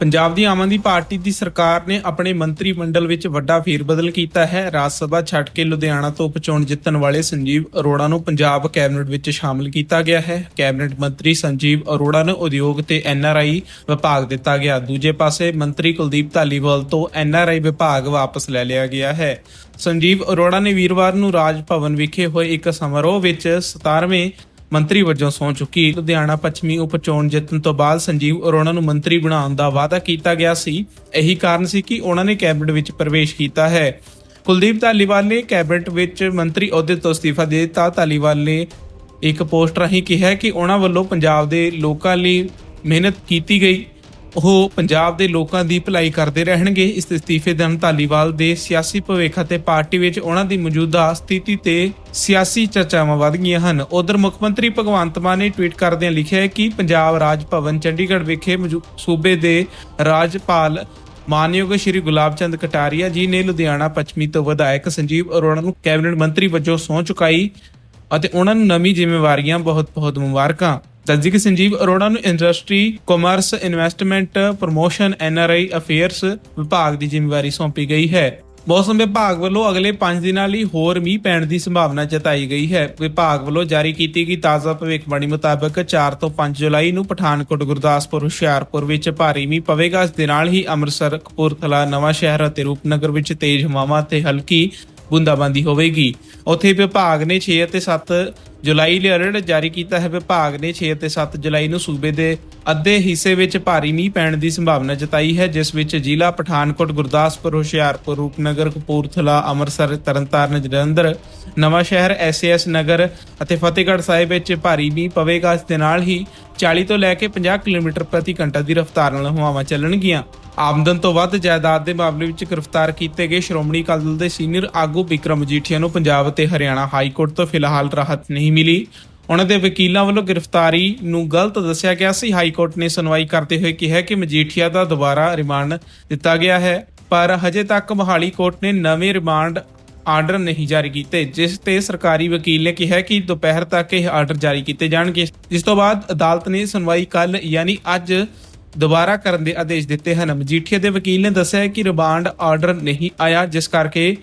ਪੰਜਾਬ ਦੀ Aam Aadmi party ਦੀ ਸਰਕਾਰ ਨੇ ਆਪਣੇ ਮੰਤਰੀ ਮੰਡਲ ਵਿੱਚ ਵੱਡਾ ਫੇਰਬਦਲ ਕੀਤਾ ਹੈ। ਰਾਜ ਸਭਾ ਛੱਡ ਕੇ ਲੁਧਿਆਣਾ ਤੋਂ ਉਪਚੋਣ ਜਿੱਤਣ ਵਾਲੇ ਸੰਜੀਵ ਅਰੋੜਾ ਨੂੰ ਪੰਜਾਬ ਕੈਬਨਿਟ ਵਿੱਚ ਸ਼ਾਮਲ ਕੀਤਾ ਗਿਆ ਹੈ। ਕੈਬਨਿਟ ਮੰਤਰੀ ਸੰਜੀਵ ਅਰੋੜਾ ਨੂੰ ਉਦਯੋਗ ਤੇ ਐਨਆਰਆਈ ਵਿਭਾਗ ਦਿੱਤਾ ਗਿਆ। ਦੂਜੇ ਪਾਸੇ ਮੰਤਰੀ ਕੁਲਦੀਪ ਧਾਲੀਵਾਲ ਤੋਂ ਐਨਆਰਆਈ ਵਿਭਾਗ ਵਾਪਸ ਲੈ ਲਿਆ ਗਿਆ ਹੈ। ਸੰਜੀਵ ਅਰੋੜਾ ਨੇ ਵੀਰਵਾਰ ਨੂੰ ਰਾਜ ਭਵਨ ਵਿਖੇ ਹੋਏ ਇੱਕ ਸਮਾਰੋਹ ਵਿੱਚ 17ਵੇਂ ਮੰਤਰੀ ਵਜੋਂ ਸੌਂ ਚੁੱਕੀ। ਲੁਧਿਆਣਾ ਪੱਛਮੀ ਉਪ ਚੋਣ ਜਿੱਤਣ ਤੋਂ ਬਾਅਦ ਸੰਜੀਵ ਅਰੋੜਾ ਨੂੰ ਮੰਤਰੀ ਬਣਾਉਣ ਦਾ ਵਾਅਦਾ ਕੀਤਾ ਗਿਆ ਸੀ। ਇਹੀ ਕਾਰਨ ਸੀ ਕਿ ਉਹਨਾਂ ਨੇ ਕੈਬਨਿਟ ਵਿੱਚ ਪ੍ਰਵੇਸ਼ ਕੀਤਾ ਹੈ। ਕੁਲਦੀਪ ਧਾਲੀਵਾਲ ਨੇ ਕੈਬਨਿਟ ਵਿੱਚ ਮੰਤਰੀ ਅਹੁਦੇ ਤੋਂ ਅਸਤੀਫਾ ਦੇ ਦਿੱਤਾ। ਧਾਲੀਵਾਲ ਨੇ ਇੱਕ ਪੋਸਟ ਰਾਹੀਂ ਕਿਹਾ ਕਿ ਉਹਨਾਂ ਵੱਲੋਂ ਪੰਜਾਬ ਦੇ ਲੋਕਾਂ ਲਈ ਮਿਹਨਤ ਕੀਤੀ ਗਈ। ਉਹ ਪੰਜਾਬ ਦੇ ਲੋਕਾਂ ਦੀ ਭਲਾਈ ਕਰਦੇ ਰਹਿਣਗੇ। ਇਸ ਅਸਤੀਫੇ ਦੇ ਨਾਲ ਧਾਲੀਵਾਲ ਦੇ ਸਿਆਸੀ ਭਵਿੱਖ ਅਤੇ ਪਾਰਟੀ ਵਿੱਚ ਉਹਨਾਂ ਦੀ ਮੌਜੂਦਾ ਸਥਿਤੀ ਤੇ ਸਿਆਸੀ ਚਰਚਾਵਾਂ ਵਧ ਗਈਆਂ ਹਨ। ਉਧਰ ਮੁੱਖ ਮੰਤਰੀ ਭਗਵੰਤ ਮਾਨ ਨੇ ਟਵੀਟ ਕਰਦਿਆਂ ਲਿਖਿਆ ਹੈ ਕਿ ਪੰਜਾਬ ਰਾਜ ਭਵਨ ਚੰਡੀਗੜ੍ਹ ਵਿਖੇ ਮੌਜੂ- ਸੂਬੇ ਦੇ ਰਾਜਪਾਲ ਮਾਨਯੋਗ ਸ਼੍ਰੀ ਗੁਲਾਬ ਚੰਦ ਕਟਾਰੀਆ ਜੀ ਨੇ ਲੁਧਿਆਣਾ ਪੱਛਮੀ ਤੋਂ ਵਿਧਾਇਕ ਸੰਜੀਵ ਅਰੋੜਾ ਨੂੰ ਕੈਬਨਿਟ ਮੰਤਰੀ ਵਜੋਂ ਸਹੁੰ ਚੁਕਾਈ ਅਤੇ ਉਹਨਾਂ ਨੂੰ ਨਵੀਂ ਜ਼ਿੰਮੇਵਾਰੀਆਂ ਬਹੁਤ-ਬਹੁਤ ਮੁਬਾਰਕਾਂ। ਦੱਸਦੀ ਕਿ ਸੰਜੀਵ ਅਰੋੜਾ ਨੂੰ industry commerce investment promotion NRI affairs ਵਿਭਾਗ ਦੀ ਜ਼ਿੰਮੇਵਾਰੀ ਸੌਂਪੀ ਗਈ ਹੈ। ਮੌਸਮ ਵਿਭਾਗ ਵੱਲੋਂ ਅਗਲੇ 5 ਦਿਨਾਂ ਲਈ ਹੋਰ ਮੀਂਹ ਪੈਣ ਦੀ ਸੰਭਾਵਨਾ ਜਤਾਈ ਗਈ ਹੈ। ਵਿਭਾਗ ਵੱਲੋਂ ਜਾਰੀ ਕੀਤੀ ਗਈ ਤਾਜ਼ਾ ਭਵਿੱਖਬਾਣੀ ਮੁਤਾਬਕ 4 ਤੋਂ 5 ਜੁਲਾਈ ਨੂੰ ਪਠਾਨਕੋਟ, ਗੁਰਦਾਸਪੁਰ, ਹੁਸ਼ਿਆਰਪੁਰ ਵਿੱਚ ਭਾਰੀ ਮੀਂਹ ਪਵੇਗਾ। ਇਸ ਦੇ ਨਾਲ ਹੀ ਅੰਮ੍ਰਿਤਸਰ, ਕਪੂਰਥਲਾ ਨਵਾਂ ਸ਼ਹਿਰ ਅਤੇ ਰੂਪਨਗਰ ਵਿੱਚ ਤੇਜ਼ ਹਵਾਵਾਂ ਤੇ ਹਲਕੀ ਬੂੰਦਾਬਾਂਦੀ ਹੋਵੇਗੀ। ਉੱਥੇ ਵਿਭਾਗ ਨੇ 6 ਅਤੇ 7 ਜੁਲਾਈ ਲਈ ਅਲਰਟ ਜਾਰੀ ਕੀਤਾ ਹੈ। ਵਿਭਾਗ ਨੇ 6 ਅਤੇ 7 ਜੁਲਾਈ ਨੂੰ ਸੂਬੇ ਦੇ ਅੱਧੇ ਹਿੱਸੇ ਵਿੱਚ ਭਾਰੀ ਮੀਂਹ ਪੈਣ ਦੀ ਸੰਭਾਵਨਾ ਜਤਾਈ ਹੈ, ਜਿਸ ਵਿੱਚ ਜ਼ਿਲ੍ਹਾ ਪਠਾਨਕੋਟ, ਗੁਰਦਾਸਪੁਰ, ਹੁਸ਼ਿਆਰਪੁਰ, ਰੂਪਨਗਰ, ਕਪੂਰਥਲਾ, ਅੰਮ੍ਰਿਤਸਰ, ਤਰਨਤਾਰਨ, ਜਲੰਧਰ ਨਵਾਂ ਸ਼ਹਿਰ ਐਸਐਸ ਨਗਰ ਅਤੇ ਫਤਿਹਗੜ੍ਹ ਸਾਹਿਬ ਵਿੱਚ ਭਾਰੀ ਮੀਂਹ ਪਵੇਗਾ। ਇਸ ਦੇ ਨਾਲ ਹੀ 40 ਤੋਂ ਲੈ ਕੇ 50 ਕਿਲੋਮੀਟਰ ਪ੍ਰਤੀ ਘੰਟਾ ਦੀ ਰਫ਼ਤਾਰ ਨਾਲ ਹਵਾਵਾਂ ਚੱਲਣਗੀਆਂ। ਆਮਦਨ ਤੋਂ ਵੱਧ ਜਾਇਦਾਦ ਦੇ ਮਾਮਲੇ ਵਿੱਚ ਗ੍ਰਿਫਤਾਰ ਕੀਤੇ ਗਏ ਸ਼੍ਰੋਮਣੀ ਅਕਾਲੀ ਦਲ ਦੇ ਸੀਨੀਅਰ ਆਗੂ ਵਿਕਰਮ ਮਜੀਠੀਆ ਨੂੰ ਪੰਜਾਬ ਅਤੇ ਹਰਿਆਣਾ ਹਾਈ ਕੋਰਟ ਤੋਂ ਫਿਲਹਾਲ ਰਾਹਤ ਨਹੀਂ ਮਿਲੀ। ਉਹਨਾਂ ਦੇ ਵਕੀਲਾਂ ਵੱਲੋਂ ਗ੍ਰਿਫਤਾਰੀ ਨੂੰ ਗਲਤ ਦੱਸਿਆ ਗਿਆ ਸੀ। ਹਾਈ ਕੋਰਟ ਨੇ ਸੁਣਵਾਈ ਕਰਦੇ ਹੋਏ ਕਿਹਾ ਕਿ ਮਜੀਠੀਆ ਦਾ ਦੁਬਾਰਾ ਰਿਮਾਂਡ ਦਿੱਤਾ ਗਿਆ ਹੈ, ਪਰ ਹਜੇ ਤੱਕ ਮੋਹਾਲੀ ਕੋਰਟ ਨੇ ਨਵੇਂ ਰਿਮਾਂਡ ਆਰਡਰ ਨਹੀਂ ਜਾਰੀ ਕੀਤੇ, ਜਿਸ ਤੇ ਸਰਕਾਰੀ ਵਕੀਲ ਨੇ ਕਿਹਾ ਕਿ ਦੁਪਹਿਰ ਤੱਕ ਇਹ ਆਰਡਰ ਜਾਰੀ ਕੀਤੇ ਜਾਣਗੇ। ਜਿਸ ਤੋਂ ਬਾਅਦ ਅਦਾਲਤ ਨੇ ਸੁਣਵਾਈ ਕੱਲ ਯਾਨੀ ਅੱਜ ਦੁਬਾਰਾ ਕਰਨ ਦੇ ਆਦੇਸ਼ ਦਿੱਤੇ ਹਨ। ਮਜੀਠੀਆ ਦੇ ਵਕੀਲ ਨੇ ਦੱਸਿਆ ਕਿ ਰਿਮਾਂਡ ਆਰਡਰ ਨਹੀਂ ਆਇਆ, ਜਿਸ ਕਰਕੇ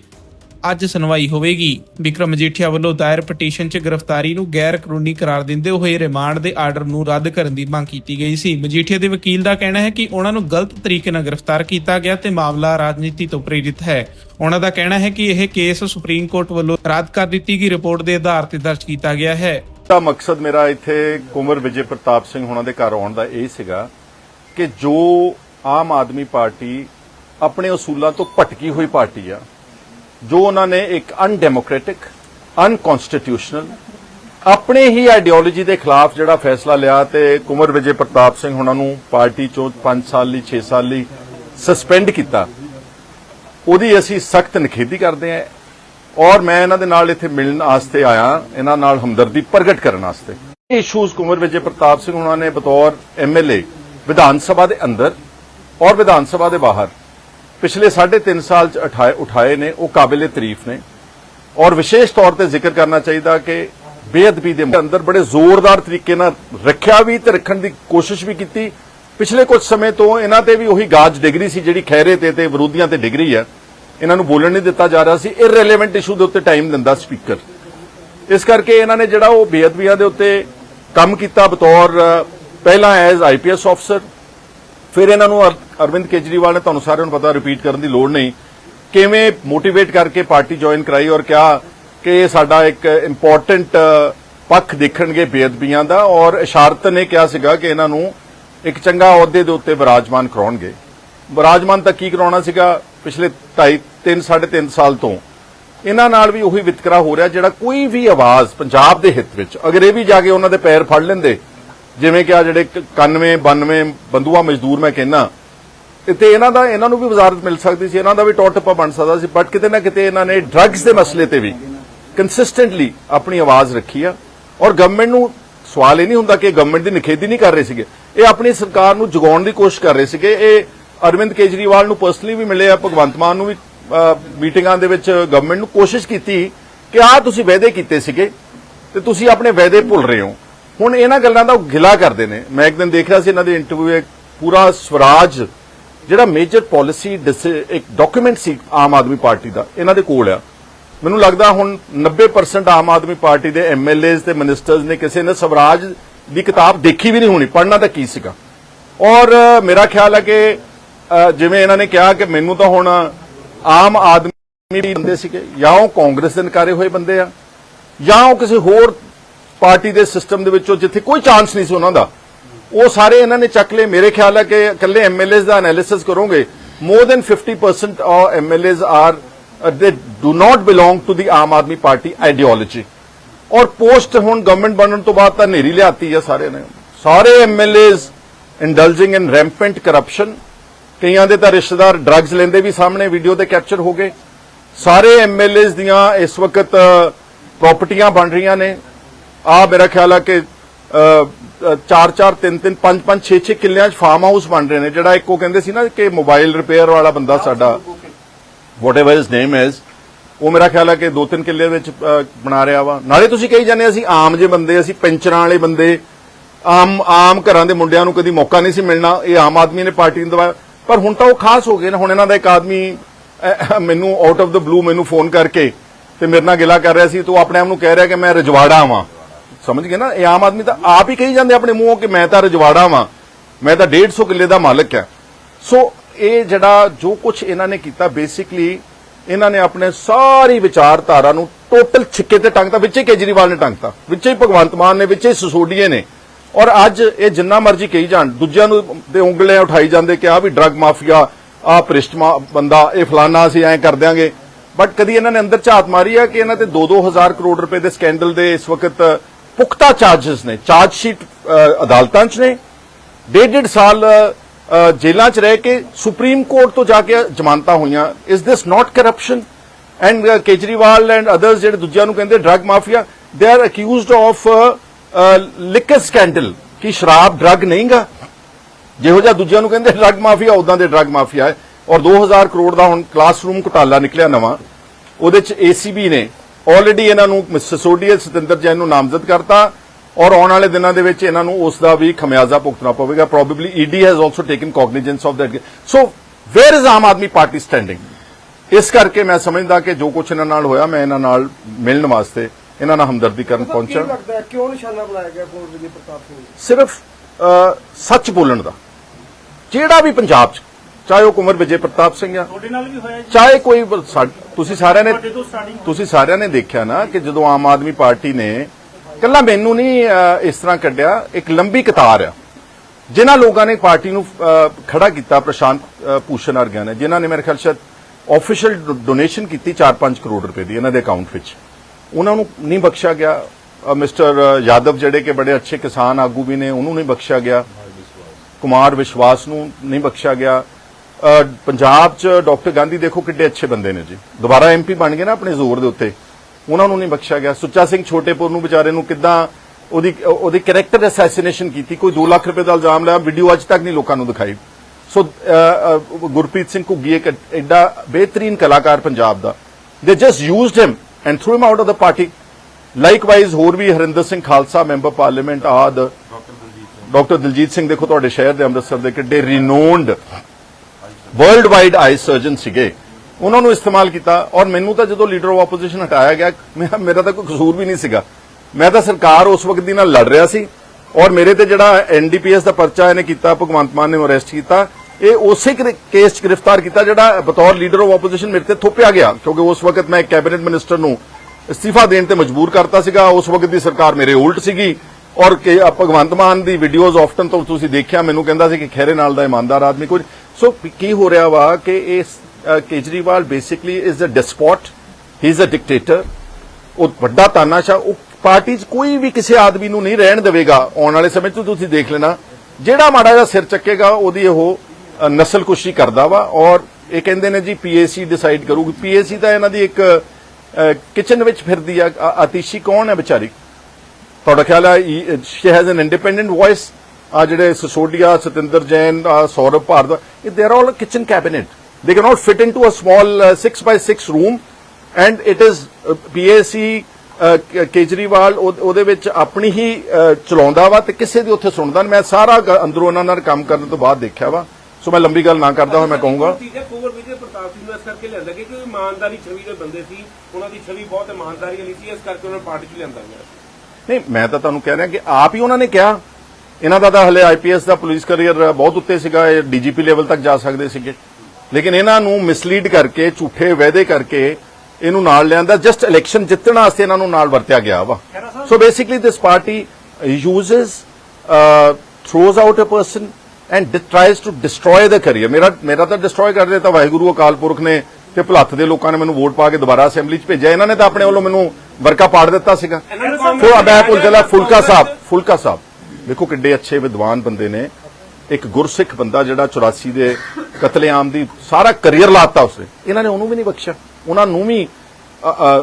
ਅੱਜ ਸੁਣਵਾਈ ਹੋਵੇਗੀ। ਵਿਕਰਮ ਮਜੀਠੀਆ ਵੱਲੋਂ ਦਾਇਰ ਪਟੀਸ਼ਨ 'ਚ ਗ੍ਰਿਫਤਾਰੀ ਨੂੰ ਗੈਰ ਕਾਨੂੰਨੀ ਕਰਾਰ ਦਿੰਦੇ ਹੋਏ ਰਿਮਾਂਡ ਦੇ ਆਰਡਰ ਨੂੰ ਰੱਦ ਕਰਨ ਦੀ ਮੰਗ ਕੀਤੀ ਗਈ ਸੀ। ਮਜੀਠੀਆ ਦੇ ਵਕੀਲ ਦਾ ਕਹਿਣਾ ਹੈ ਕਿ ਉਹਨਾਂ ਨੂੰ ਗਲਤ ਤਰੀਕੇ ਨਾਲ ਗ੍ਰਿਫਤਾਰ ਕੀਤਾ ਗਿਆ ਤੇ ਮਾਮਲਾ ਰਾਜਨੀਤੀ ਤੋਂ ਪ੍ਰੇਰਿਤ ਹੈ। ਉਹਨਾਂ ਦਾ ਕਹਿਣਾ ਹੈ ਕਿ ਇਹ ਕੇਸ ਸੁਪਰੀਮ ਕੋਰਟ ਵੱਲੋਂ ਰੱਦ ਕਰ ਦਿੱਤੀ ਗਈ ਰਿਪੋਰਟ ਦੇ ਆਧਾਰ ਤੇ ਦਰਜ ਕੀਤਾ ਗਿਆ ਹੈ। ਦਾ ਮਕਸਦ ਮੇਰਾ ਇੱਥੇ ਕੁਮਰ ਵਿਜੇ ਪ੍ਰਤਾਪ ਸਿੰਘ ਹੁਣਾਂ ਦੇ ਘਰ ਆਉਣ ਦਾ ਇਹ ਸੀਗਾ ਕਿ ਜੋ ਆਮ ਆਦਮੀ ਪਾਰਟੀ ਆਪਣੇ ਅਸੂਲਾਂ ਤੋਂ ਭਟਕੀ ਹੋਈ ਪਾਰਟੀ ਆ, ਜੋ ਉਹਨਾਂ ਨੇ ਇੱਕ ਅਨਡੈਮੋਕ੍ਰੈਟਿਕ ਅਨਕਨਸਟੀਟਿਊਸ਼ਨਲ ਆਪਣੇ ਹੀ ਆਈਡੀਓਲੋਜੀ ਦੇ ਖਿਲਾਫ ਜਿਹੜਾ ਫੈਸਲਾ ਲਿਆ ਤੇ ਕੁਮਰ ਵਿਜੇ ਪ੍ਰਤਾਪ ਸਿੰਘ ਹੁਣਾਂ ਨੂੰ ਪਾਰਟੀ ਚੋਂ 5 ਸਾਲ ਲਈ 6 ਸਾਲ ਲਈ ਸਸਪੈਂਡ ਕੀਤਾ, ਉਹਦੀ ਅਸੀਂ ਸਖਤ ਨਿਖੇਧੀ ਕਰਦੇ ਹਾਂ ਔਰ ਮੈਂ ਇਹਨਾਂ ਦੇ ਨਾਲ ਇੱਥੇ ਮਿਲਣ ਵਾਸਤੇ ਆਇਆ, ਇਹਨਾਂ ਨਾਲ ਹਮਦਰਦੀ ਪ੍ਰਗਟ ਕਰਨ ਵਾਸਤੇ ਇਸ਼ੂਜ਼ ਕੁਮਰ ਵਿਜੇ ਪ੍ਰਤਾਪ ਸਿੰਘ ਉਹਨਾਂ ਨੇ ਬਤੌਰ ਐਮਐਲਏ ਵਿਧਾਨ ਸਭਾ ਦੇ ਅੰਦਰ ਔਰ ਵਿਧਾਨ ਸਭਾ ਦੇ ਬਾਹਰ ਪਿਛਲੇ 3.5 ਸਾਲ ਚ ਉਠਾਏ ਉਠਾਏ ਨੇ, ਉਹ ਕਾਬਿਲੇ ਤਾਰੀਫ ਨੇ। ਔਰ ਵਿਸ਼ੇਸ਼ ਤੌਰ ਤੇ ਜ਼ਿਕਰ ਕਰਨਾ ਚਾਹੀਦਾ ਕਿ ਬੇਅਦਬੀ ਦੇ ਅੰਦਰ ਬੜੇ ਜ਼ੋਰਦਾਰ ਤਰੀਕੇ ਨਾਲ ਰੱਖਿਆ ਵੀ ਤੇ ਰੱਖਣ ਦੀ ਕੋਸ਼ਿਸ਼ ਵੀ ਕੀਤੀ। ਪਿਛਲੇ ਕੁਝ ਸਮੇਂ ਤੋਂ ਇਹਨਾਂ ਤੇ ਵੀ ਉਹੀ ਗਾਜ ਡਿਗਰੀ ਸੀ ਜਿਹੜੀ ਖੈਰੇ ਤੇ ਤੇ ਵਿਰੋਧੀਆਂ ਤੇ ਡਿਗਰੀ ਹੈ। ਇਹਨਾਂ ਨੂੰ ਬੋਲਣ ਨਹੀਂ ਦਿੱਤਾ ਜਾ ਰਿਹਾ ਸੀ। ਇਰਰੈਲੇਵੈਂਟ ਇਸ਼ੂ ਦੇ ਉੱਤੇ ਟਾਈਮ ਦਿੰਦਾ ਸਪੀਕਰ। ਇਸ ਕਰਕੇ ਇਹਨਾਂ ਨੇ ਜਿਹੜਾ ਉਹ ਬੇਅਦਬੀਆਂ ਦੇ ਉੱਤੇ ਕੰਮ ਕੀਤਾ ਬਤੌਰ ਪਹਿਲਾਂ ਐਜ਼ ਆਈਪੀਐਸ ਅਫਸਰ ਫਿਰ ਇਹਨਾਂ ਨੂੰ ਅਰਵਿੰਦ ਕੇਜਰੀਵਾਲ ਨੇ ਤੁਹਾਨੂੰ ਸਾਰਿਆਂ ਨੂੰ ਪਤਾ ਰਿਪੀਟ ਕਰਨ ਦੀ ਲੋੜ ਨਹੀਂ, ਕਿਵੇਂ ਮੋਟੀਵੇਟ ਕਰਕੇ ਪਾਰਟੀ ਜੁਆਇਨ ਕਰਾਈ ਔਰ ਕਿਹਾ ਕਿ ਇਹ ਸਾਡਾ ਇੱਕ ਇੰਪੋਰਟੈਂਟ ਪੱਖ ਦੇਖਣਗੇ ਬੇਅਦਬੀਆਂ ਦਾ ਔਰ ਇਸ਼ਾਰਤ ਨੇ ਕਿਹਾ ਸੀਗਾ ਕਿ ਇਹਨਾਂ ਨੂੰ ਇੱਕ ਚੰਗਾ ਅਹੁਦੇ ਦੇ ਉੱਤੇ ਵਿਰਾਜਮਾਨ ਕਰਾਉਣਗੇ। ਵਿਰਾਜਮਾਨ ਤਾਂ ਕੀ ਕਰਾਉਣਾ ਸੀਗਾ? ਪਿਛਲੇ 2.5 3 3.5 ਸਾਲ ਤੋਂ। ਇਹਨਾਂ ਨਾਲ ਵੀ ਉਹੀ ਵਿਤਕਰਾ ਹੋ ਰਿਹਾ ਜਿਹੜਾ ਕੋਈ ਵੀ ਆਵਾਜ਼ ਪੰਜਾਬ ਦੇ ਹਿੱਤ ਵਿੱਚ, ਅਗਰ ਇਹ ਵੀ ਜਾ ਕੇ ਉਹਨਾਂ ਦੇ ਪੈਰ ਫੜ ਲੈਂਦੇ ਜਿਵੇਂ ਕਿ ਆ ਜਿਹੜੇ 91 92 ਬੰਦੂਆ ਮਜ਼ਦੂਰ ਮੈਂ ਕਹਿੰਨਾ ਤੇ ਇਹਨਾਂ ਦਾ, ਇਹਨਾਂ ਨੂੰ ਵੀ ਵਜ਼ਾਰਤ ਮਿਲ ਸਕਦੀ ਸੀ, ਇਹਨਾਂ ਦਾ ਵੀ ਟੌਰ ਟੱਪਾ ਬਣ ਸਕਦਾ ਸੀ ਬਟ ਕਿਤੇ ਨਾ ਕਿਤੇ ਇਹਨਾਂ ਨੇ ਡਰੱਗਸ ਦੇ ਮਸਲੇ ਤੇ ਵੀ ਕੰਸਿਸਟੈਂਟਲੀ ਆਪਣੀ ਆਵਾਜ਼ ਰੱਖੀ ਆ। ਔਰ ਗਵਰਨਮੈਂਟ ਨੂੰ ਸਵਾਲ ਇਹ ਨਹੀਂ ਹੁੰਦਾ ਕਿ ਗਵਰਨਮੈਂਟ ਦੀ ਨਿਖੇਧੀ ਨਹੀਂ ਕਰ ਰਹੇ ਸੀਗੇ। ਇਹ ਆਪਣੀ ਸਰਕਾਰ ਨੂੰ ਜਗਾਉਣ ਦੀ ਕੋਸ਼ਿਸ਼ ਕਰ ਰਹੇ ਸੀਗੇ। ਇਹ ਅਰਵਿੰਦ ਕੇਜਰੀਵਾਲ ਨੂੰ ਪਰਸਨਲੀ ਵੀ ਮਿਲੇ ਆ, ਭਗਵੰਤ ਮਾਨ ਨੂੰ ਵੀ ਮੀਟਿੰਗਾਂ ਦੇ ਵਿੱਚ ਗਵਰਨਮੈਂਟ ਨੂੰ ਕੋਸ਼ਿਸ਼ ਕੀਤੀ ਕਿ ਆਹ ਤੁਸੀਂ ਵਾਅਦੇ ਕੀਤੇ ਸੀਗੇ ਤੇ ਤੁਸੀਂ ਆਪਣੇ ਵਾਅਦੇ ਭੁੱਲ ਰਹੇ ਹੋ। ਹੁਣ ਇਹਨਾਂ ਗੱਲਾਂ ਦਾ ਉਹ ਗਿਲਾ ਕਰਦੇ ਨੇ। ਮੈਂ ਇੱਕ ਦਿਨ ਦੇਖ ਰਿਹਾ ਸੀ ਇਹਨਾਂ ਦੇ ਇੰਟਰਵਿਊ ਪੂਰਾ ਸਵਰਾਜ, ਜਿਹੜਾ ਮੇਜਰ ਪਾਲਿਸੀ ਇੱਕ ਡਾਕੂਮੈਂਟ ਸੀ ਆਮ ਆਦਮੀ ਪਾਰਟੀ ਦਾ, ਇਹਨਾਂ ਦੇ ਕੋਲ ਆ। ਮੈਨੂੰ ਲੱਗਦਾ ਹੁਣ 90% ਆਮ ਆਦਮੀ ਪਾਰਟੀ ਦੇ ਐਮਐਲਏਜ਼ ਤੇ ਮਿਨਿਸਟਰਸ ਨੇ ਕਿਸੇ ਨੇ ਸਵਰਾਜ ਦੀ ਕਿਤਾਬ ਦੇਖੀ ਵੀ ਨਹੀਂ ਹੋਣੀ ਪੜਨਾ ਤਾਂ ਕੀ ਸੀਗਾ। ਔਰ ਮੇਰਾ ਖਿਆਲ ਹੈ ਕਿ ਜਿਵੇਂ ਇਹਨਾਂ ਨੇ ਕਿਹਾ ਕਿ ਮੈਨੂੰ ਤਾਂ ਹੁਣ ਆਮ ਆਦਮੀ ਵੀ ਬੰਦੇ ਸੀਗੇ, ਜਾਂ ਉਹ ਕਾਂਗਰਸ ਦੇ ਨਕਾਰੇ ਹੋਏ ਬੰਦੇ ਆ, ਜਾਂ ਉਹ ਕਿਸੇ ਹੋਰ ਪਾਰਟੀ ਦੇ ਸਿਸਟਮ ਦੇ ਵਿੱਚੋਂ ਜਿੱਥੇ ਕੋਈ ਚਾਂਸ ਨਹੀਂ ਸੀ ਉਹਨਾਂ ਦਾ। ਉਹ ਸਾਰੇ ਇਹਨਾਂ ਨੇ ਚੱਕ ਲਏ। ਮੇਰੇ ਖਿਆਲ ਹੈ ਕਿ ਇਕੱਲੇ ਐਮਐਲਏਜ਼ ਦਾ ਐਨਾਲਿਸਿਸ ਕਰੋਗੇ। More than 50% of MLAs are they do not belong to the Aam Aadmi party ideology ਔਰ ਪੋਸਟ ਹੁਣ ਗਵਰਨਮੈਂਟ ਬਣਨ ਤੋਂ ਬਾਅਦ ਤਾਂ ਨੇਰੀ ਲਿਆਤੀ ਆ ਸਾਰੇ ਨੇ। ਸਾਰੇ MLAs indulging in rampant corruption ਕਈਆਂ ਦੇ ਤਾਂ ਰਿਸ਼ਤੇਦਾਰ ਡਰੱਗਸ ਲੈਂਦੇ ਵੀ ਸਾਹਮਣੇ ਵੀਡੀਓ ਤੇ ਕੈਪਚਰ ਹੋ ਗਏ। ਸਾਰੇ ਐਮਐਲਏਜ਼ ਦੀਆਂ ਇਸ ਵਕਤ uh, ਪ੍ਰਾਪਰਟੀਆਂ ਬਣ ਰਹੀਆਂ ਨੇ। ਆ ਮੇਰਾ ਖਿਆਲ ਹੈ ਕਿ 4 4 3 3 5 5 6 6 ਕਿੱਲਿਆਂ 'ਚ ਫਾਰਮ ਹਾਊਸ ਬਣ ਰਹੇ ਨੇ। ਜਿਹੜਾ ਇੱਕ ਉਹ ਕਹਿੰਦੇ ਸੀ ਨਾ ਕਿ ਮੋਬਾਈਲ ਰਿਪੇਅਰ ਵਾਲਾ ਬੰਦਾ ਸਾਡਾ। Whatever his name is ਉਹ ਮੇਰਾ ਖਿਆਲ ਹੈ ਕਿ 2-3 ਕਿੱਲੇ ਵਿੱਚ ਬਣਾ ਰਿਹਾ ਵਾ। ਨਾਲੇ ਤੁਸੀਂ ਕਹੀ ਜਾਂਦੇ ਅਸੀਂ ਆਮ ਜੇ ਬੰਦੇ ਅਸੀਂ ਪੈਂਚਰਾਂ ਵਾਲੇ ਬੰਦੇ ਆਮ ਆਮ ਘਰਾਂ ਦੇ ਮੁੰਡਿਆਂ ਨੂੰ ਕਦੀ ਮੌਕਾ ਨਹੀਂ ਸੀ ਮਿਲਣਾ ਇਹ ਆਮ ਆਦਮੀ ਨੇ ਪਾਰਟੀ ਨੂੰ ਦਵਾਇਆ ਪਰ ਹੁਣ ਤਾਂ ਉਹ ਖਾਸ ਹੋ ਗਏ ਨੇ। ਹੁਣ ਇਹਨਾਂ ਦਾ ਇੱਕ ਆਦਮੀ ਮੈਨੂੰ ਆਊਟ ਆਫ ਦਾ ਬਲੂ ਮੈਨੂੰ ਫੋਨ ਕਰਕੇ ਤੇ ਮੇਰੇ ਨਾਲ ਗਿਲਾ ਕਰ ਰਿਹਾ ਸੀ ਤੂੰ ਆਪਣੇ ਆਪ ਨੂੰ ਕਹਿ ਰਿਹਾ ਕਿ ਮੈਂ ਰਜਵਾੜਾ ਵਾਂ। ਸਮਝ ਗਏ ਨਾ? ਇਹ ਆਮ ਆਦਮੀ ਤਾਂ ਆਪ ਹੀ ਕਹੀ ਜਾਂਦੇ ਆਪਣੇ ਮੂੰਹੋਂ ਕਿ ਮੈਂ ਤਾਂ ਰਜਵਾੜਾ ਵਾਂ, ਮੈਂ ਤਾਂ 150 ਕਿੱਲੇ ਦਾ ਮਾਲਕ ਹਾਂ। ਸੋ ਇਹ ਜਿਹੜਾ ਜੋ ਕੁਝ ਇਹਨਾਂ ਨੇ ਕੀਤਾ ਬੇਸਿਕਲੀ ਇਹਨਾਂ ਨੇ ਆਪਣੇ ਸਾਰੀ ਵਿਚਾਰਧਾਰਾ ਨੂੰ ਟੋਟਲ ਛਿੱਕੇ ਤੇ ਟੰਗਤਾ, ਵਿੱਚੇ ਕੇਜਰੀਵਾਲ ਨੇ ਟੰਗਤਾ, ਵਿੱਚੇ ਹੀ ਭਗਵੰਤ ਮਾਨ ਨੇ, ਵਿੱਚੇ ਹੀ ਨੇ। ਔਰ ਅੱਜ ਇਹ ਜਿੰਨਾ ਮਰਜ਼ੀ ਕਹੀ ਜਾਣ, ਦੂਜਿਆਂ ਨੂੰ ਦੇ ਉਂਗਲੀਆਂ ਉਠਾਈ ਜਾਂਦੇ ਕਿ ਆ ਵੀ ਡਰੱਗ ਮਾਫੀਆ ਆ ਭ੍ਰਿਸ਼ਟ ਬੰਦਾ, ਇਹ ਫਲਾਨਾ ਅਸੀਂ ਐਂ ਕਰ ਦਿਆਂਗੇ। ਬਟ ਕਦੀ ਇਹਨਾਂ ਨੇ ਅੰਦਰ ਝਾਤ ਮਾਰੀ ਆ ਕਿ ਇਹਨਾਂ ਤੇ 2-2000 ਕਰੋੜ ਰੁਪਏ ਦੇ ਸਕੈਂਡਲ ਦੇ ਇਸ ਵਕਤ ਪੁਖਤਾ ਚਾਰजेस ਨੇ ਚਾਰਜ ਸ਼ੀਟ ਅਦਾਲਤਾਂ 'ਚ ਨੇ। ਡੇਢ ਡੇਢ ਸਾਲ ਅ, ਜੇਲ੍ਹਾਂ 'ਚ ਰਹਿ ਕੇ ਸੁਪਰੀਮ ਕੋਰਟ ਤੋਂ ਜਾ ਕੇ ਜ਼ਮਾਨਤਾਂ ਹੋਈਆਂ। Is this not corruption and Kejriwal and others ਜਿਹੜੇ ਦੂਜਿਆਂ ਨੂੰ ਕਹਿੰਦੇ drug mafia they are accused of liquor scandal ਕਿ ਸ਼ਰਾਬ ਡਰੱਗ ਨਹੀਂਗਾ ਜਿਹੋ ਜਿਹਾ ਦੂਜਿਆਂ ਨੂੰ ਕਹਿੰਦੇ ਡਰੱਗ ਮਾਫੀਆ ਉਦਾਂ ਦੇ ਡਰੱਗ ਮਾਫੀਆ ਹੈ। ਔਰ 2000 ਕਰੋੜ ਦਾ ਹੁਣ ਕਲਾਸਰੂਮ ਘੁਟਾਲਾ ਨਿਕਲਿਆ ਨਵਾਂ। ਉਹਦੇ ਚ ਏਸੀਬੀ ਨੇ। ਆਲਰੇਡੀ ਇਹਨਾਂ ਨੂੰ ਸਿਸੋਡੀਆ ਸਤਿੰਦਰ ਜੈਨ ਨੂੰ ਨਾਮਜ਼ਦ ਕਰਤਾ ਔਰ ਆਉਣ ਵਾਲੇ ਦਿਨਾਂ ਦੇ ਵਿੱਚ ਇਹਨਾਂ ਨੂੰ ਉਸ ਦਾ ਵੀ ਖਮਿਆਜ਼ਾ ਭੁਗਤਣਾ ਪਵੇਗਾ। Probably ED has also taken cognizance of that so where is Aam Aadmi Party standing ਇਸ ਕਰਕੇ ਮੈਂ ਸਮਝਦਾ ਕਿ ਜੋ ਕੁਝ ਇਹਨਾਂ ਨਾਲ ਹੋਇਆ ਮੈਂ ਇਹਨਾਂ ਨਾਲ ਮਿਲਣ ਵਾਸਤੇ ਇਹਨਾਂ ਨਾਲ ਹਮਦਰਦੀ ਕਰਨ ਕੀ ਪਹੁੰਚਾ ਲੱਗਦਾ ਹੈ ਕਿਉਂ ਨਿਸ਼ਾਨਾ ਬਣਾਇਆ ਗਿਆ ਕੁੰਵਰ ਵਿਜੇ ਪ੍ਰਤਾਪ ਸਿੰਘ? ਨੂੰ? ਸਿਰਫ ਸੱਚ ਬੋਲਣ ਦਾ। ਜਿਹੜਾ ਵੀ ਪੰਜਾਬ 'ਚ ਚਾਹੇ ਉਹ ਕੁਮਰ ਵਿਜੇ ਪ੍ਰਤਾਪ ਸਿੰਘ ਆ ਤੁਹਾਡੇ ਨਾਲ ਵੀ ਹੋਇਆ ਜੀ। ਚਾਹੇ ਕੋਈ ਤੁਸੀਂ ਸਾਰਿਆਂ ਨੇ ਤੁਸੀਂ ਸਾਰਿਆਂ ਨੇ ਦੇਖਿਆ ਨਾ ਕਿ ਜਦੋਂ ਆਮ ਆਦਮੀ ਪਾਰਟੀ ਨੇ ਕੱਲਾ ਮੈਨੂੰ ਨਹੀਂ ਇਸ ਤਰ੍ਹਾਂ ਕੱਢਿਆ ਇੱਕ ਲੰਬੀ ਕਤਾਰ ਆ। ਜਿਨ੍ਹਾਂ ਲੋਕਾਂ ਨੇ ਪਾਰਟੀ ਨੂੰ ਖੜਾ ਕੀਤਾ ਪ੍ਰਸ਼ਾਂਤ ਭੂਸ਼ਣ ਵਰਗਿਆਂ ਨੇ ਜਿਨ੍ਹਾਂ ਨੇ ਮੇਰੇ ਖਿਆਲ ਸ਼ਾਇਦ ਆਫੀਸ਼ੀਅਲ ਡੋਨੇਸ਼ਨ ਕੀਤੀ 4-5 ਕਰੋੜ ਰੁਪਏ ਦੀ ਇਹਨਾਂ ਦੇ ਅਕਾਊਂਟ ਵਿੱਚ। ਉਹਨਾਂ ਨੂੰ ਨਹੀਂ ਬਖਸ਼ਿਆ ਗਿਆ। ਮਿਸਟਰ ਯਾਦਵ ਜਿਹੜੇ ਕਿ ਬੜੇ ਅੱਛੇ ਕਿਸਾਨ ਆਗੂ ਵੀ ਨੇ ਉਹਨੂੰ ਨਹੀਂ ਬਖਸ਼ਿਆ ਗਿਆ। ਕੁਮਾਰ ਵਿਸ਼ਵਾਸ ਨੂੰ ਨਹੀਂ ਬਖਸ਼ਿਆ ਗਿਆ। ਪੰਜਾਬ 'ਚ ਡਾਕਟਰ ਗਾਂਧੀ ਦੇਖੋ ਕਿੱਡੇ ਅੱਛੇ ਬੰਦੇ ਨੇ ਜੀ। ਦੁਬਾਰਾ ਐਮਪੀ ਬਣ ਗਏ ਨਾ ਆਪਣੇ ਜ਼ੋਰ ਦੇ ਉੱਤੇ। ਉਹਨਾਂ ਨੂੰ ਨਹੀਂ ਬਖਸ਼ਿਆ ਗਿਆ। ਸੁੱਚਾ ਸਿੰਘ ਛੋਟੇਪੁਰ ਨੂੰ ਵਿਚਾਰੇ ਨੂੰ ਕਿੱਦਾਂ ਉਹਦੀ ਉਹਦੀ ਕੈਰੈਕਟਰ ਅਸੈਸੀਨੇਸ਼ਨ ਕੀਤੀ। ਕੋਈ 2 ਲੱਖ ਰੁਪਏ ਦਾ ਇਲਜ਼ਾਮ ਲਾਇਆ। ਵੀਡੀਓ ਅੱਜ ਤੱਕ ਨਹੀਂ ਲੋਕਾਂ ਨੂੰ ਦਿਖਾਈ। ਸੋ ਗੁਰਪ੍ਰੀਤ ਸਿੰਘ ਘੁੱਗੀ ਇੱਕ ਐਡਾ ਬਿਹਤਰੀਨ ਕਲਾਕਾਰ ਪੰਜਾਬ ਦਾ। They just used him and threw him out of the party likewise ਹੋਰ ਵੀ ਹਰਿੰਦਰ ਸਿੰਘ ਖਾਲਸਾ ਮੈਂਬਰ ਪਾਰਲੀਮੈਂਟ ਆਦ। ਡਾਕਟਰ ਦਲਜੀਤ ਸਿੰਘ। ਦੇਖੋ ਤੁਹਾਡੇ ਸ਼ਹਿਰ ਦੇ ਅੰਮ੍ਰਿਤਸਰ ਦੇ ਕਿੱਡੇ renowned world wide eye surgeon ਸੀਗੇ। ਉਹਨਾਂ ਨੂੰ ਇਸਤੇਮਾਲ ਕੀਤਾ ਔਰ ਮੈਨੂੰ ਤਾਂ ਜਦੋਂ ਲੀਡਰ ਆਫ ਆਪੋਜੀਸ਼ਨ ਹਟਾਇਆ ਗਿਆ, ਮੇਰਾ ਤਾਂ ਕੋਈ ਕਸੂਰ ਵੀ ਨਹੀਂ ਸੀਗਾ। ਮੈਂ ਤਾਂ ਸਰਕਾਰ ਉਸ ਵਕਤ ਦੀ ਨਾਲ ਲੜ ਰਿਹਾ ਸੀ ਔਰ ਮੇਰੇ ਤੇ ਜਿਹੜਾ ਐਨਡੀਪੀਐਸ ਦਾ ਪਰਚਾ ਇਹਨੇ ਕੀਤਾ, ਭਗਵੰਤ ਮਾਨ ਨੇ ਅਰੈਸਟ ਕੀਤਾ, ਇਹ ਉਸੇ ਕੇਸ 'ਚ ਗ੍ਰਿਫਤਾਰ ਕੀਤਾ ਜਿਹੜਾ ਬਤੌਰ ਲੀਡਰ ਆਫ ਆਪੋਜੀਸ਼ਨ ਮੇਰੇ ਤੇ ਥੋਪਿਆ ਗਿਆ ਕਿਉਂਕਿ ਉਸ ਵਕਤ ਮੈਂ ਕੈਬਨਿਟ ਮਿਨਿਸਟਰ ਨੂੰ ਅਸਤੀਫਾ ਦੇਣ ਤੇ ਮਜਬੂਰ ਕਰਤਾ ਸੀਗਾ। ਉਸ ਵਕਤ ਦੀ ਸਰਕਾਰ ਮੇਰੇ ਉਲਟ ਸੀਗੀ ਔਰ ਭਗਵੰਤ ਮਾਨ ਦੀ ਵੀਡੀਓਜ਼ ਆਫਟਨ ਤੋਂ ਤੁਸੀਂ ਦੇਖਿਆ, ਮੈਨੂੰ ਕਹਿੰਦਾ ਸੀ ਕਿ ਖੈਰੇ ਨਾਲ ਦਾ ਇਮਾਨਦਾਰ ਆਦਮੀ ਕੁਝ ਸੋ ਕੀ ਹੋ ਰਿਹਾ ਵਾ ਕਿ ਇਸ Kejriwal basically is a despot he is a dictator ਉਹ ਵੱਡਾ ਤਾਨਾਸ਼ਾ ਉਹ ਪਾਰਟੀ 'ਚ ਕੋਈ ਵੀ ਕਿਸੇ ਆਦਮੀ ਨੂੰ ਨਹੀਂ ਰਹਿਣ ਦੇਵੇਗਾ ਆਉਣ ਵਾਲੇ ਸਮੇਂ 'ਚ, ਤੁਸੀਂ ਦੇਖ ਲੈਣਾ। ਜਿਹੜਾ ਮਾੜਾ ਜਿਹਾ ਸਿਰ ਚੱਕੇਗਾ, ਉਹਦੀ ਉਹ ਨਸਲਕੁਸ਼ੀ ਕਰਦਾ ਵਾ ਔਰ ਇਹ ਕਹਿੰਦੇ ਨੇ ਜੀ ਪੀਏਸੀ ਡਿਸਾਈਡ ਕਰੂਗੀ। ਪੀਏਸੀ ਤਾਂ ਇਹਨਾਂ ਦੀ ਇੱਕ ਕਿਚਨ ਵਿੱਚ ਫਿਰਦੀ ਆ। ਆਤੀਸ਼ੀ ਕੌਣ ਹੈ ਵਿਚਾਰੀ? ਤੁਹਾਡਾ ਖਿਆਲ ਹੈ she has an independent voice ਆ ਜਿਹੜੇ Sisodia Satyendar Jain Saurabh Bhardwaj they are all kitchen cabinet they can not fit into a small 6 by 6 room and it is PAC Kejriwal ਉਹ- ਉਹਦੇ ਵਿੱਚ ਆਪਣੀ ਹੀ ਚਲਾਉਂਦਾ ਵਾ ਤੇ ਕਿਸੇ ਦੀ ਉੱਥੇ ਸੁਣਦਾ ਨੀ। ਮੈਂ ਸਾਰਾ ਅੰਦਰੋਂ ਉਹਨਾਂ ਨਾਲ ਕੰਮ ਕਰਨ ਤੋਂ ਬਾਅਦ ਦੇਖਿਆ ਵਾ। ਸੋ ਮੈਂ ਲੰਬੀ ਗੱਲ ਨਾ ਕਰਦਾ ਹੋਇਆ ਮੈਂ ਕਹੂੰਗਾ। ਠੀਕ ਹੈ ਕੁਵਰ ਵਿਜੇ ਪ੍ਰਤਾਪ ਸਿੰਘ ਨੂੰ ਇਸ ਕਰਕੇ ਲਿਆਂਦਾ ਕਿ ਇਮਾਨਦਾਰੀ ਛਵੀ ਦੇ ਬੰਦੇ ਸੀ ਉਹਨਾਂ ਦੀ ਛਵੀ ਬਹੁਤ ਇਮਾਨਦਾਰੀ ਵਾਲੀ ਸੀ ਇਸ ਕਰਕੇ ਉਹਨਾਂ ਨੂੰ ਪਾਰਟੀ 'ਚ ਲਿਆਂਦਾ ਗਿਆ ਨਹੀਂ ਮੈਂ ਤਾਂ ਤੁਹਾਨੂੰ ਕਹਿ ਰਿਹਾ ਕਿ ਆਪ ਹੀ ਉਹਨਾਂ ਨੇ ਕਿਹਾ। ਇਹਨਾਂ ਦਾ ਤਾਂ ਹਲੇ ਆਈਪੀਐਸ ਦਾ ਪੁਲਿਸ ਕਰੀਅਰ ਬਹੁਤ ਉੱਤੇ ਸੀਗਾ ਇਹ ਡੀਜੀਪੀ ਲੈਵਲ ਤੱਕ ਜਾ ਸਕਦੇ ਸੀਗੇ। ਲੇਕਿਨ ਇਹਨਾਂ ਨੂੰ ਮਿਸਲੀਡ ਕਰਕੇ ਝੂਠੇ ਵਾਅਦੇ ਕਰਕੇ ਇਹਨੂੰ ਨਾਲ ਲਿਆਂਦਾ ਜਸਟ ਇਲੈਕਸ਼ਨ ਜਿੱਤਣ ਵਾਸਤੇ ਇਹਨਾਂ ਨੂੰ ਨਾਲ ਵਰਤਿਆ ਗਿਆ ਵਾ। So basically this party uses throws out a person and tries to destroy the career ਮੇਰਾ ਮੇਰਾ ਤਾਂ ਡਿਸਟਰੋਏ ਕਰ ਦਿੱਤਾ ਵਾਹਿਗੁਰੂ ਅਕਾਲ ਪੁਰਖ ਨੇ ਤੇ ਭਲੱਥ ਦੇ ਲੋਕਾਂ ਨੇ ਮੈਨੂੰ ਵੋਟ ਪਾ ਕੇ ਦੁਬਾਰਾ ਅਸੈਂਬਲੀ 'ਚ ਭੇਜਿਆ। ਇਹਨਾਂ ਨੇ ਤਾਂ ਆਪਣੇ ਵੱਲੋਂ ਮੈਨੂੰ ਵਰਕਾ ਪਾੜ ਦਿੱਤਾ ਸੀਗਾ। ਸੋ ਭੁੱਲ ਚਲਾ ਫੁਲਕਾ ਸਾਹਿਬ ਫੁਲਕਾ ਸਾਹਿਬ। ਦੇਖੋ ਕਿੱਡੇ ਅੱਛੇ ਵਿਦਵਾਨ ਬੰਦੇ ਨੇ। ਇੱਕ ਗੁਰਸਿੱਖ ਬੰਦਾ ਜਿਹੜਾ 84 ਦੇ ਕਤਲੇਆਮ ਦੀ ਸਾਰਾ ਕੈਰੀਅਰ ਲਾਤਾ ਉਸਨੇ। ਇਹਨਾਂ ਨੇ ਉਹਨੂੰ ਵੀ ਨਹੀਂ ਬਖਸ਼ਿਆ। ਉਹਨਾਂ ਨੂੰ ਵੀ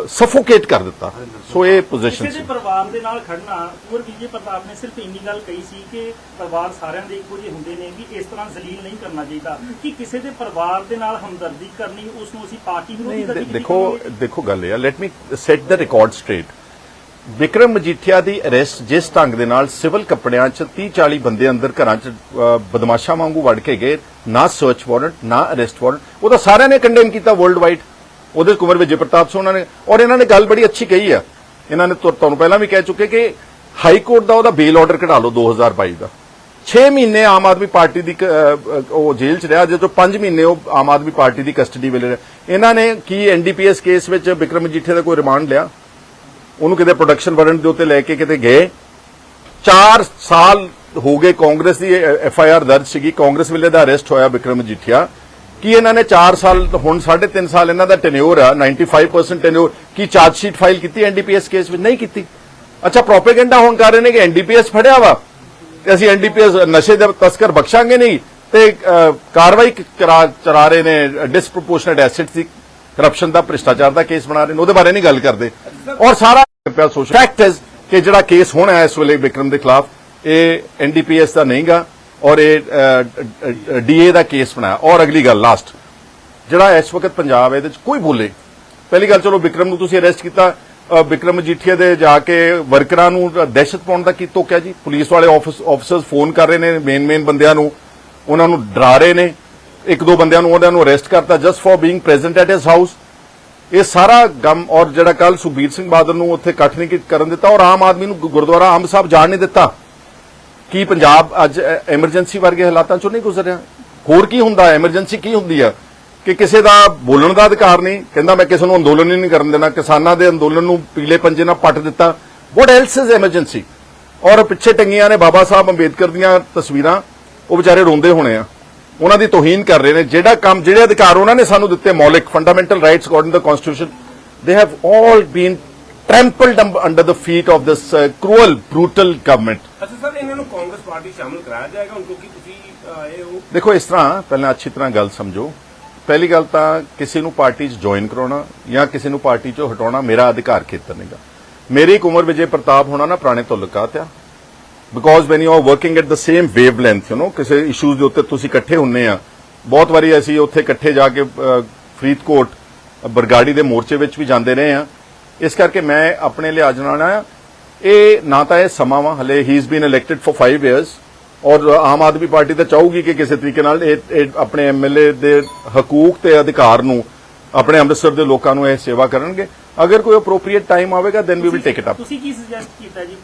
ਸਫੋਕੇਟ ਕਰ ਦਿੱਤਾ। ਸੋ ਇਹ ਪੋਜੀਸ਼ਨ ਕਿਸੇ ਸੀ। ਦੇ ਪਰਿਵਾਰ ਦੇ ਨਾਲ ਖੜਨਾ ਕੁਵਰ ਵਿਜੇ ਪ੍ਰਤਾਪ ਨੇ ਸਿਰਫ ਇੰਨੀ ਗੱਲ ਕਹੀ ਸੀ ਕਿ ਪਰਿਵਾਰ ਸਾਰਿਆਂ ਦੇ ਇੱਕੋ ਜਿਹੇ ਹੁੰਦੇ ਨੇ ਵੀ ਇਸ ਤਰ੍ਹਾਂ ਜ਼ਲੀਲ ਨਹੀਂ ਕਰਨਾ ਚਾਹੀਦਾ ਕਿ ਕਿਸੇ ਦੇ ਪਰਿਵਾਰ ਦੇ ਨਾਲ ਹਮਦਰਦੀ ਕਰਨੀ ਉਸ ਨੂੰ ਅਸੀਂ ਪਾਰਟੀ ਵਿਰੋਧੀ ਨਹੀਂ ਦੇਖੋ। ਦੇਖੋ ਗੱਲ ਇਹ ਆ। Let me set the record straight Vikram Majithia the arrest ਜਿਸ ਢੰਗ ਦੇ ਨਾਲ ਸਿਵਲ ਕੱਪੜਿਆਂ 'ਚ 30 40 ਬੰਦੇ ਅੰਦਰ ਘਰਾਂ 'ਚ ਬਦਮਾਸ਼ਾਂ ਵਾਂਗੂ ਵੜ ਕੇ ਗਏ, ਨਾ ਸਰਚ ਵਾਰੰਟ, ਨਾ ਅਰੈਸਟ ਵਾਰੰਟ। ਉਹ ਤਾਂ ਸਾਰਿਆਂ ਨੇ ਕੰਡੇਮ ਕੀਤਾ ਵਰਲਡ ਵਾਈਡ ਉਹਦੇ 'ਚ ਕੁਮਰ ਵਿਜੇ ਪ੍ਰਤਾਪ ਸਿੰਘ ਉਹਨਾਂ ਨੇ, ਔਰ ਇਹਨਾਂ ਨੇ ਗੱਲ ਬੜੀ ਅੱਛੀ ਕਹੀ ਆ। ਇਹਨਾਂ ਨੇ ਤੁਹਾਨੂੰ ਪਹਿਲਾਂ ਵੀ ਕਹਿ ਚੁੱਕੇ ਕਿ ਹਾਈ ਕੋਰਟ ਦਾ ਉਹਦਾ ਬੇਲ ਆਰਡਰ ਕਢਾ ਲਓ 2022 ਦਾ। 6 ਮਹੀਨੇ ਆਮ ਆਦਮੀ ਪਾਰਟੀ ਦੀ ਉਹ ਜੇਲ੍ਹ 'ਚ ਰਿਹਾ, ਜਦੋਂ 5 ਮਹੀਨੇ ਉਹ ਆਮ ਆਦਮੀ ਪਾਰਟੀ ਦੀ ਕਸਟਡੀ ਵੇਲੇ ਰਿਹਾ। ਇਹਨਾਂ ਨੇ ਕੀ ਐਨਡੀਪੀਐਸ ਕੇਸ ਵਿੱਚ ਵਿਕਰਮ ਮਜੀਠੀਆ ਦਾ ਕੋਈ ਰਿਮਾਂਡ ਲਿਆ? ਉਹਨੂੰ ਕਿਤੇ ਪ੍ਰੋਡਕਸ਼ਨ ਵਾਰੰਟ ਦੇ ਉੱਤੇ ਲੈ ਕੇ ਕਿਤੇ ਗਏ। 4 ਸਾਲ ਹੋ ਗਏ ਕਾਂਗਰਸ ਦੀ ਐਫ ਆਈ ਆਰ ਦਰਜ ਸੀਗੀ। ਕਾਂਗਰਸ ਵੇਲੇ ਦਾ ਅਰੈਸਟ ਹੋਇਆ ਵਿਕਰਮ ਮਜੀਠੀਆ ਕੀ ਇਹਨਾਂ ਨੇ 4 ਸਾਲ, ਹੁਣ 3.5 ਸਾਲ ਇਹਨਾਂ ਦਾ ਟੈਨਿਓਰ ਆ 95% ਟੈਨਿਓਰ ਕੀ ਚਾਰਜ ਸ਼ੀਟ ਫਾਈਲ ਕੀਤੀ ਐਨਡੀਪੀਐਸ ਕੇਸ ਵਿੱਚ? ਨਹੀਂ ਕੀਤੀ। ਅੱਛਾ ਪ੍ਰੋਪੇਗੈਂਡਾ ਹੁਣ ਕਰ ਰਹੇ ਨੇ ਕਿ ਐਨਡੀਪੀਐਸ ਫੜਿਆ ਵਾ। ਤੇ ਅਸੀਂ ਐਨਡੀਪੀਐਸ ਨਸ਼ੇ ਦੇ ਤਸਕਰ ਬਖਸ਼ਾਂਗੇ ਨਹੀਂ। ਤੇ ਕਾਰਵਾਈ ਕਰਾ ਚਲਾ ਰਹੇ ਨੇ ਡਿਸਪ੍ਰੋਪੋਰਸ਼ਨੇਟ ਐਸੈਟਸ ਦੀ ਕਰਪਸ਼ਨ ਦਾ ਭ੍ਰਿਸ਼ਟਾਚਾਰ ਦਾ ਕੇਸ ਬਣਾ ਰਹੇ ਨੇ ਉਹਦੇ ਬਾਰੇ ਨਹੀਂ ਗੱਲ ਕਰਦੇ। ਔਰ ਸਾਰਾ ਪਿਆ ਸੋਸ਼ਲ ਫੈਕਟ ਹੈ ਕਿ ਜਿਹੜਾ ਕੇਸ ਹੋਣਾ ਹੈ ਇਸ ਵੇਲੇ ਵਿਕਰਮ ਦੇ ਖਿਲਾਫ ਇਹ ਐਨਡੀਪੀਐਸ ਦਾ ਨਹੀਂਗਾ ਔਰ ਇਹ ਡੀਏ ਦਾ ਕੇਸ ਬਣਾਇਆ। ਔਰ ਅਗਲੀ ਗੱਲ ਲਾਸਟ ਜਿਹੜਾ ਇਸ ਵਕਤ ਪੰਜਾਬ ਇਹਦੇ ਚ ਕੋਈ ਬੋਲੇ। ਪਹਿਲੀ ਗੱਲ ਚਲੋ ਵਿਕਰਮ ਨੂੰ ਤੁਸੀਂ ਅਰੈਸਟ ਕੀਤਾ। ਵਿਕਰਮ ਮਜੀਠੀਆ ਦੇ ਜਾ ਕੇ ਵਰਕਰਾਂ ਨੂੰ ਦਹਿਸ਼ਤ ਪਾਉਣ ਦਾ ਕੀ ਤੋਕਿਆ ਜੀ? ਪੁਲਿਸ ਵਾਲੇ ਆਫਿਸ ਆਫੀਸਰਸ ਫੋਨ ਕਰ ਰਹੇ ਨੇ ਮੇਨ ਮੇਨ ਬੰਦਿਆਂ ਨੂੰ। ਉਹਨਾਂ ਨੂੰ ਡਰਾ ਰਹੇ ਨੇ। ਇੱਕ ਦੋ ਬੰਦਿਆਂ ਨੂੰ ਉਹਨਾਂ ਨੂੰ ਅਰੈਸਟ ਕਰਤਾ just for being present at his house ਇਹ ਸਾਰਾ ਗਮ ਔਰ ਜਿਹੜਾ ਕੱਲ ਸੁਖਬੀਰ ਸਿੰਘ ਬਾਦਲ ਨੂੰ ਉੱਥੇ ਇਕੱਠ ਨਹੀਂ ਕਰਨ ਦਿੱਤਾ ਔਰ ਆਮ ਆਦਮੀ ਨੂੰ ਗੁਰਦੁਆਰਾ ਅੰਬ ਸਾਹਿਬ ਜਾਣ ਨਹੀਂ ਦਿੱਤਾ। ਕੀ ਪੰਜਾਬ ਅੱਜ ਐਮਰਜੈਂਸੀ ਵਰਗੇ ਹਾਲਾਤਾਂ ਚੋਂ ਨਹੀਂ ਗੁਜ਼ਰਿਆ? ਹੋਰ ਕੀ ਹੁੰਦਾ? ਐਮਰਜੈਂਸੀ ਕੀ ਹੁੰਦੀ ਆ? ਕਿ ਕਿਸੇ ਦਾ ਬੋਲਣ ਦਾ ਅਧਿਕਾਰ ਨਹੀਂ। ਕਹਿੰਦਾ ਮੈਂ ਕਿਸੇ ਨੂੰ ਅੰਦੋਲਨ ਹੀ ਨਹੀਂ ਕਰਨ ਦੇਣਾ। ਕਿਸਾਨਾਂ ਦੇ ਅੰਦੋਲਨ ਨੂੰ ਪੀਲੇ ਪੰਜੇ ਨਾਲ ਪੱਟ ਦਿੱਤਾ। ਵਾਟ ਐਲਸ ਇਜ਼ ਐਮਰਜੈਂਸੀ ਔਰ ਪਿੱਛੇ ਟੰਗੀਆਂ ਨੇ ਬਾਬਾ ਸਾਹਿਬ ਅੰਬੇਦਕਰ ਦੀਆਂ ਤਸਵੀਰਾਂ। ਉਹ ਵਿਚਾਰੇ ਰੋਂਦੇ ਹੋਣੇ ਆ। ਉਹਨਾਂ ਦੀ ਤੋਹੀਨ ਕਰ ਰਹੇ ਨੇ। ਜਿਹੜਾ ਕੰਮ ਜਿਹੜੇ ਅਧਿਕਾਰ ਉਹਨਾਂ ਨੇ ਸਾਨੂੰ ਦਿੱਤੇ ਮੌਲਿਕ fundamental rights according the constitution ਦੇ have all been trampled under the feet of this cruel brutal government. ਅੱਛਾ ਸਰ ਇਹਨਾਂ ਨੂੰ ਕਾਂਗਰਸ ਪਾਰਟੀ ਸ਼ਾਮਲ ਕਰਾਇਆ ਜਾਏਗਾ? ਹੁਣ ਕਿਉਂਕਿ ਤੁਸੀਂ ਆਏ ਹੋ ਦੇਖੋ ਇਸ ਤਰ੍ਹਾਂ ਪਹਿਲਾਂ ਅੱਛੀ ਤਰ੍ਹਾਂ ਗੱਲ ਸਮਝੋ। ਪਹਿਲੀ ਗੱਲ ਤਾਂ ਕਿਸੇ ਨੂੰ ਪਾਰਟੀ 'ਚ ਜੁਆਇਨ ਕਰਾਉਣਾ ਜਾਂ ਕਿਸੇ ਨੂੰ ਪਾਰਟੀ 'ਚੋਂ ਹਟਾਉਣਾ ਮੇਰਾ ਅਧਿਕਾਰ ਖੇਤਰ ਨਹੀਂਗਾ। ਮੇਰੀ ਇੱਕ ਉਮਰ ਵਿਜੇ ਪ੍ਰਤਾਪ ਹੋਣਾ ਨਾ ਪੁਰਾਣੇ ਤਾਲੁਕਾਤ ਆ because when you are working at the same wavelength you know ਕਿਸੇ ਇਸ਼ੂਜ਼ ਦੇ ਉੱਤੇ ਤੁਸੀਂ ਇਕੱਠੇ ਹੁੰਨੇ ਆ ਬਹੁਤ ਵਾਰੀ ਅਸੀਂ ਉੱਥੇ ਇਕੱਠੇ ਜਾ ਕੇ ਫਰੀਦਕੋਟ ਬਰਗਾੜੀ ਦੇ ਮੋਰਚੇ ਵਿੱਚ ਵੀ ਜਾਂਦੇ ਰਹੇ ਆ। ਇਸ ਕਰਕੇ ਮੈਂ ਆਪਣੇ ਲਿਹਾਜ਼ ਨਾਲ ਆ ਇਹ ਨਾ ਤਾਂ ਇਹ ਸਮਾਂ ਵਾ ਹਲੇ ਹੀ is been elected for 5 years ਔਰ ਆਮ ਆਦਮੀ ਪਾਰਟੀ ਤਾਂ ਚਾਹੂਗੀ ਕਿ ਕਿਸੇ ਤਰੀਕੇ ਨਾਲ ਇਹ ਆਪਣੇ ਐਮਐਲਏ ਦੇ ਹਕੂਕ ਤੇ ਅਧਿਕਾਰ ਨੂੰ ਆਪਣੇ ਅੰਮ੍ਰਿਤਸਰ ਦੇ ਲੋਕਾਂ ਨੂੰ ਇਹ ਸੇਵਾ ਕਰਨਗੇ। ਅਗਰ ਕੋਈ ਅਪਰੋਪਰੀਏਟ ਟਾਈਮ ਆਵੇਗਾ then we will take it up ਤੁਸੀਂ ਕੀ ਸੁਜੈਸਟ ਕੀਤਾ ਜੀ